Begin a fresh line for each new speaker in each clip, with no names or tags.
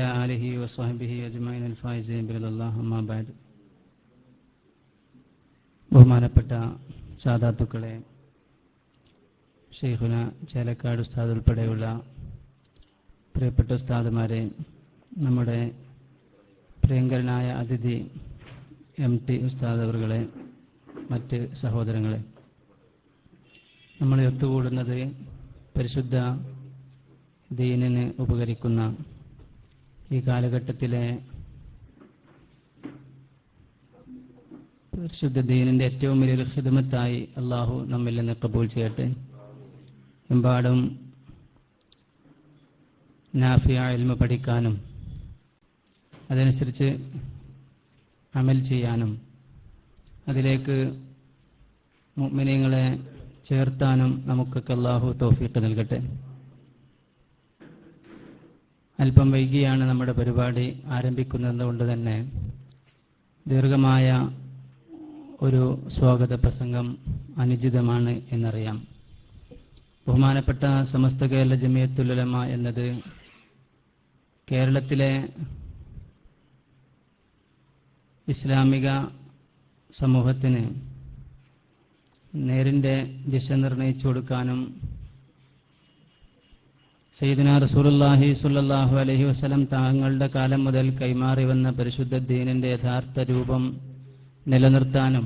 وعلى آله وصحبه أجمعين الفائزين برضا الله أما بعد ബഹുമാനപ്പെട്ട സാധാത്തുക്കളെ ഷെയ്ഖുന ചേലക്കാട് ഉസ്താദ് ഉൾപ്പെടെയുള്ള പ്രിയപ്പെട്ട ഉസ്താദുമാരെ നമ്മുടെ പ്രിയങ്കരനായ അതിഥി എം ടി ഉസ്താദ് അവറുകളെ മറ്റ് സഹോദരങ്ങളെ നമ്മൾ ഒത്തുകൂടുന്നത് പരിശുദ്ധ ദീനിന് ഉപകരിക്കുന്ന ഈ കാലഘട്ടത്തിലെ പരിശുദ്ധ ദീനിന്റെ ഏറ്റവും വലിയൊരു ഹിദമത്തായി അള്ളാഹു നമ്മിൽ നിന്ന് കബൂൽ ചെയ്യട്ടെ. എമ്പാടും നാഫിയ ഇൽമ പഠിക്കാനും അതനുസരിച്ച് അമൽ ചെയ്യാനും അതിലേക്ക് മുഅ്മിനീങ്ങളെ ചേർത്താനും നമുക്കൊക്കെ അള്ളാഹു തൗഫീഖ് നൽകട്ടെ. അല്പം വൈകിയാണ് നമ്മുടെ പരിപാടി ആരംഭിക്കുന്നത് തന്നെ ദീർഘമായ ഒരു സ്വാഗത പ്രസംഗം അനുചിതമാണ് എന്നറിയാം. ബഹുമാനപ്പെട്ട സമസ്ത കേരള ജമിയത്തുലമ എന്നത് കേരളത്തിലെ ഇസ്ലാമിക സമൂഹത്തിന് നേരിന്റെ ദിശ നിർണയിച്ചു കൊടുക്കാനും സയ്യിദുന റസൂലുള്ളാഹി സ്വല്ലല്ലാഹു അലൈഹി വസല്ലം താങ്കളുടെ കാലം മുതൽ കൈമാറി വന്ന പരിശുദ്ധ ദീനിന്റെ യഥാർത്ഥ രൂപം നിലനിർത്താനും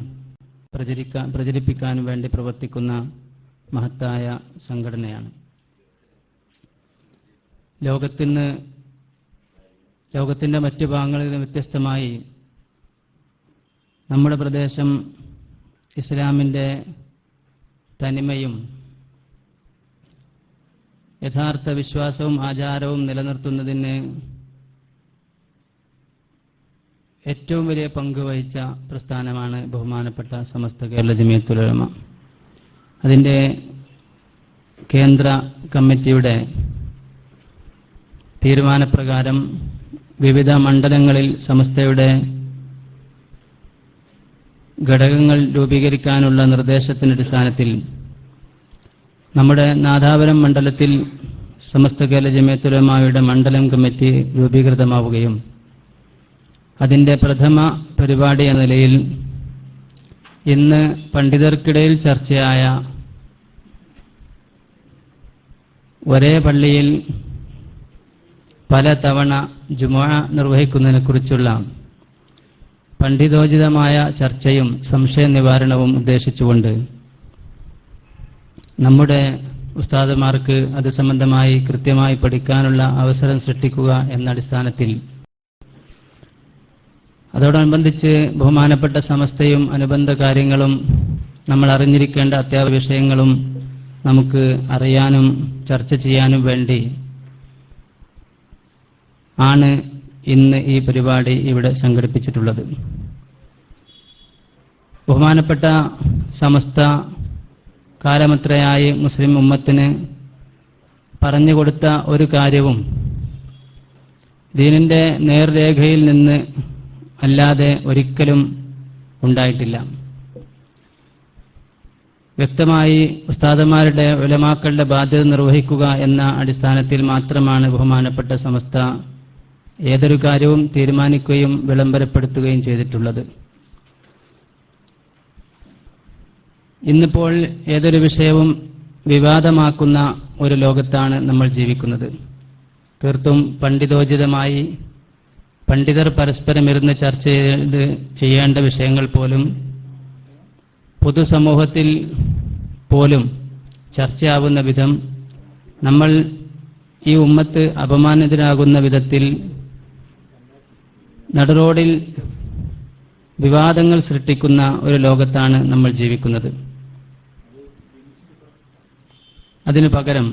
പ്രചരിക്കാൻ പ്രചരിപ്പിക്കാനും വേണ്ടി പ്രവർത്തിക്കുന്ന മഹത്തായ സംഘടനയാണ്. ലോകത്തിന് ലോകത്തിന്റെ മറ്റു ഭാഗങ്ങളിൽ നിന്ന് വ്യത്യസ്തമായി നമ്മുടെ പ്രദേശം ഇസ്ലാമിന്റെ തനിമയും യഥാർത്ഥ വിശ്വാസവും ആചാരവും നിലനിർത്തുന്നതിന് ഏറ്റവും വലിയ പങ്ക് വഹിച്ച പ്രസ്ഥാനമാണ് ബഹുമാനപ്പെട്ട സമസ്ത കേരള ജമിയത്തുലമ അതിന്റെ കേന്ദ്ര കമ്മിറ്റിയുടെ തീരുമാനപ്രകാരം വിവിധ മണ്ഡലങ്ങളിൽ സമസ്തയുടെ ഘടകങ്ങൾ രൂപീകരിക്കാനുള്ള നിർദ്ദേശത്തിന്റെ അടിസ്ഥാനത്തിൽ നമ്മുടെ നാദാപുരം മണ്ഡലത്തിൽ സമസ്ത കേരള ജമയത്തുലമാവിയുടെ മണ്ഡലം കമ്മിറ്റി രൂപീകൃതമാവുകയും അതിന്റെ പ്രഥമ പരിപാടി എന്ന നിലയിൽ ഇന്ന് പണ്ഡിതർക്കിടയിൽ ചർച്ചയായ ഒരേ പള്ളിയിൽ പല തവണ ജുമുഅ നിർവഹിക്കുന്നതിനെക്കുറിച്ചുള്ള പണ്ഡിതോചിതമായ ചർച്ചയും സംശയ നിവാരണവും ഉദ്ദേശിച്ചുകൊണ്ട് നമ്മുടെ ഉസ്താദുമാർക്ക് അത് സംബന്ധമായി കൃത്യമായി പഠിക്കാനുള്ള അവസരം സൃഷ്ടിക്കുക എന്ന അടിസ്ഥാനത്തിൽ. അതോടനുബന്ധിച്ച് ബഹുമാനപ്പെട്ട സമസ്തയും അനുബന്ധ കാര്യങ്ങളും നമ്മൾ അറിഞ്ഞിരിക്കേണ്ട അത്യാവശ്യ വിഷയങ്ങളും നമുക്ക് അറിയാനും ചർച്ച ചെയ്യാനും വേണ്ടി ആണ് ഇന്ന് ഈ പരിപാടി ഇവിടെ സംഘടിപ്പിച്ചിട്ടുള്ളത്. ബഹുമാനപ്പെട്ട സമസ്ത കാലമത്രയായി മുസ്ലിം ഉമ്മത്തിന് പറഞ്ഞുകൊടുത്ത ഒരു കാര്യവും ദീനിന്റെ നേർരേഖയിൽ നിന്ന് അല്ലാതെ ഒരിക്കലും ഉണ്ടായിട്ടില്ല. വ്യക്തമായി ഉസ്താദന്മാരുടെ ഉലമാക്കളുടെ ബാധ്യത നിർവഹിക്കുക എന്ന അടിസ്ഥാനത്തിൽ മാത്രമാണ് ബഹുമാനപ്പെട്ട സമസ്ത ഏതൊരു കാര്യവും തീരുമാനിക്കുകയും വിളംബരപ്പെടുത്തുകയും ചെയ്തിട്ടുള്ളത്. ഇന്നിപ്പോൾ ഏതൊരു വിഷയവും വിവാദമാക്കുന്ന ഒരു ലോകത്താണ് നമ്മൾ ജീവിക്കുന്നത്. തീർത്തും പണ്ഡിതോചിതമായി പണ്ഡിതർ പരസ്പരം ഇരുന്ന് ചർച്ച ചെയ്ത് ചെയ്യേണ്ട വിഷയങ്ങൾ പോലും പൊതുസമൂഹത്തിൽ പോലും ചർച്ചയാവുന്ന വിധം നമ്മൾ ഈ ഉമ്മത്ത് അപമാനിതരാകുന്ന വിധത്തിൽ നടുറോഡിൽ വിവാദങ്ങൾ സൃഷ്ടിക്കുന്ന ഒരു ലോകത്താണ് നമ്മൾ ജീവിക്കുന്നത്. അതിനു പകരം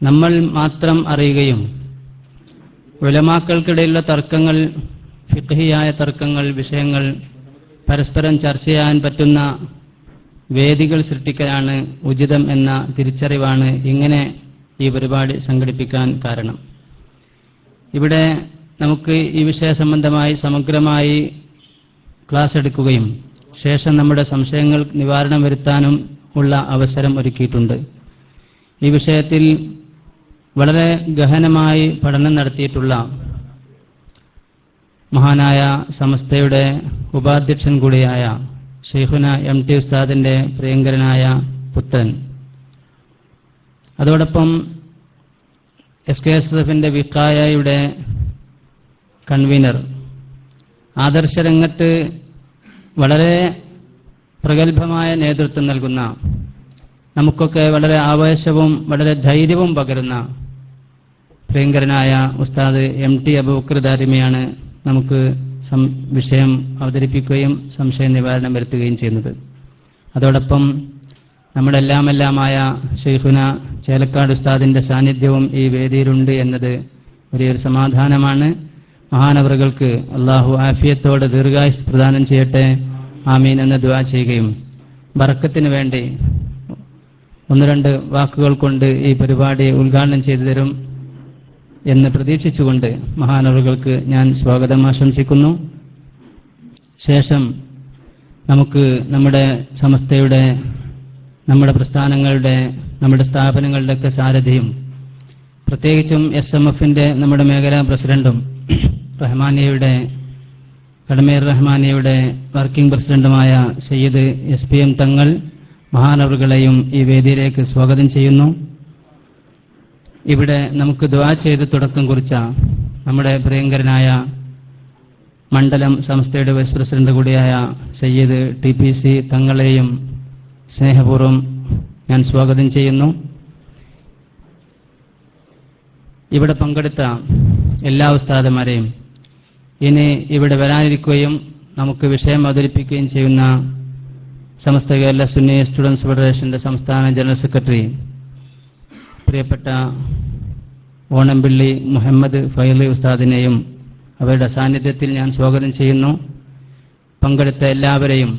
നമ്മൾ മാത്രം അറിയുകയും ഉലമാക്കൾക്കിടയിലുള്ള തർക്കങ്ങൾ ഫിഖഹിയായ തർക്കങ്ങൾ വിഷയങ്ങൾ പരസ്പരം ചർച്ച ചെയ്യാൻ പറ്റുന്ന വേദികൾ സൃഷ്ടിക്കലാണ് ഉചിതം എന്ന തിരിച്ചറിവാണ് ഇങ്ങനെ ഈ പരിപാടി സംഘടിപ്പിക്കാൻ കാരണം. ഇവിടെ നമുക്ക് ഈ വിഷയ സംബന്ധമായി സമഗ്രമായി ക്ലാസ് എടുക്കുകയും ശേഷം നമ്മുടെ സംശയങ്ങൾ നിവാരണം വരുത്താനും ഉള്ള അവസരം ഒരുക്കിയിട്ടുണ്ട്. ഈ വിഷയത്തിൽ വളരെ ഗഹനമായി പഠനം നടത്തിയിട്ടുള്ള മഹാനായ സമസ്തയുടെ ഉപാധ്യക്ഷൻ കൂടിയായ ഷെയ്ഖുന എം ടി ഉസ്താദിന്റെ പ്രിയങ്കരനായ പുത്രൻ. അതോടൊപ്പം എസ് കെ എസ് എഫിന്റെ വിക്കായയുടെ കൺവീനർ. ആദർശരംഗത്ത് വളരെ പ്രഗത്ഭമായ നേതൃത്വം നൽകുന്ന നമുക്കൊക്കെ വളരെ ആവേശവും വളരെ ധൈര്യവും പകരുന്ന പ്രിയങ്കരനായ ഉസ്താദ് എം ടി അബൂക്കർ ദാരിമിയാണ് നമുക്ക് വിഷയം അവതരിപ്പിക്കുകയും സംശയ നിവാരണം വരുത്തുകയും ചെയ്യുന്നത്. അതോടൊപ്പം നമ്മുടെ എല്ലാമെല്ലാമായ ഷെയ്ഖുന ചേലക്കാട് ഉസ്താദിന്റെ സാന്നിധ്യവും ഈ വേദിയിലുണ്ട് എന്നത് വലിയൊരു സമാധാനമാണ്. മഹാനവറുകൾക്ക് അള്ളാഹു ആഫിയത്തോടെ ദീർഘായുസ് പ്രദാനം ചെയ്യട്ടെ. ആമീൻ എന്ന് ദുആ ചെയ്യുകയും. ബറക്കത്തിന് വേണ്ടി ഒന്ന് രണ്ട് വാക്കുകൾ കൊണ്ട് ഈ പരിപാടി ഉദ്ഘാടനം ചെയ്തു തരും എന്ന് പ്രതീക്ഷിച്ചുകൊണ്ട് മഹാനവറുകൾക്ക് ഞാൻ സ്വാഗതം ആശംസിക്കുന്നു. ശേഷം നമുക്ക് നമ്മുടെ സമസ്തയുടെ നമ്മുടെ പ്രസ്ഥാനങ്ങളുടെ നമ്മുടെ സ്ഥാപനങ്ങളുടെയൊക്കെ സാരഥിയും പ്രത്യേകിച്ചും എസ് എം എഫിന്റെ നമ്മുടെ മേഖലാ പ്രസിഡന്റും റഹ്മാനിയയുടെ കടമേർ റഹ്മാനിയയുടെ വർക്കിംഗ് പ്രസിഡന്റുമായ സയ്യിദ് എസ് പി എം തങ്ങൾ മഹാനവറുകളെയും ഈ വേദിയിലേക്ക് സ്വാഗതം ചെയ്യുന്നു. ഇവിടെ നമുക്ക് ദ്വാ ചെയ്ത് തുടക്കം കുറിച്ച നമ്മുടെ പ്രിയങ്കരനായ മണ്ഡലം സംസ്ഥയുടെ വൈസ് പ്രസിഡന്റ് കൂടിയായ സയ്യിദ് ടി പി സി തങ്ങളെയും സ്നേഹപൂർവം ഞാൻ സ്വാഗതം ചെയ്യുന്നു. ഇവിടെ പങ്കെടുത്ത എല്ലാ ഉസ്താദന്മാരെയും ഇനി ഇവിടെ വരാനിരിക്കുകയും നമുക്ക് വിഷയം അവതരിപ്പിക്കുകയും ചെയ്യുന്ന സമസ്ത കേരള സുന്നി സ്റ്റുഡൻസ് ഫെഡറേഷന്റെ സംസ്ഥാന ജനറൽ സെക്രട്ടറി പ്രിയപ്പെട്ട ഓണംപിള്ളി മുഹമ്മദ് ഫൈലി ഉസ്താദിനെയും അവരുടെ സാന്നിധ്യത്തിൽ ഞാൻ സ്വാഗതം ചെയ്യുന്നു. പങ്കെടുത്ത എല്ലാവരെയും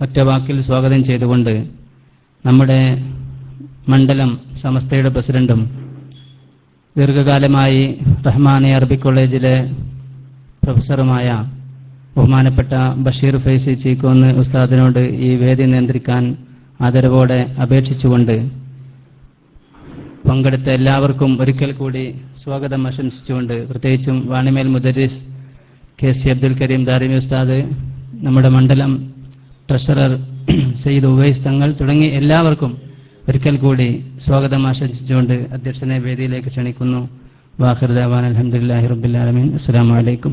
ഒറ്റവാക്കിൽ സ്വാഗതം ചെയ്തുകൊണ്ട് നമ്മുടെ മണ്ഡലം സമസ്തയുടെ പ്രസിഡന്റും ദീർഘകാലമായി റഹ്മാനെ അറബി കോളേജിലെ പ്രൊഫസറുമായ ബഹുമാനപ്പെട്ട ബഷീർ ഫൈസി ചീക്കോന്ന് ഉസ്താദിനോട് ഈ വേദി നിയന്ത്രിക്കാൻ ആദരവോടെ അപേക്ഷിച്ചുകൊണ്ട് പങ്കെടുത്ത എല്ലാവർക്കും ഒരിക്കൽ കൂടി സ്വാഗതം ആശംസിച്ചുകൊണ്ട് പ്രത്യേകിച്ചും വാണിമേൽ മുദരിസ് കെ സി അബ്ദുൽ കരീം ദാരിമി ഉസ്താദ് നമ്മുടെ മണ്ഡലം ട്രഷറർ സയ്യിദ് ഉവൈസ് തങ്ങൾ തുടങ്ങി എല്ലാവർക്കും ഒരിക്കൽ കൂടി സ്വാഗതം ആശംസിച്ചുകൊണ്ട് അധ്യക്ഷനെ വേദിയിലേക്ക് ക്ഷണിക്കുന്നു. വാഹിർ ദാവാൻ അലഹമുല്ലാഹി അസ്സാം വലൈക്കും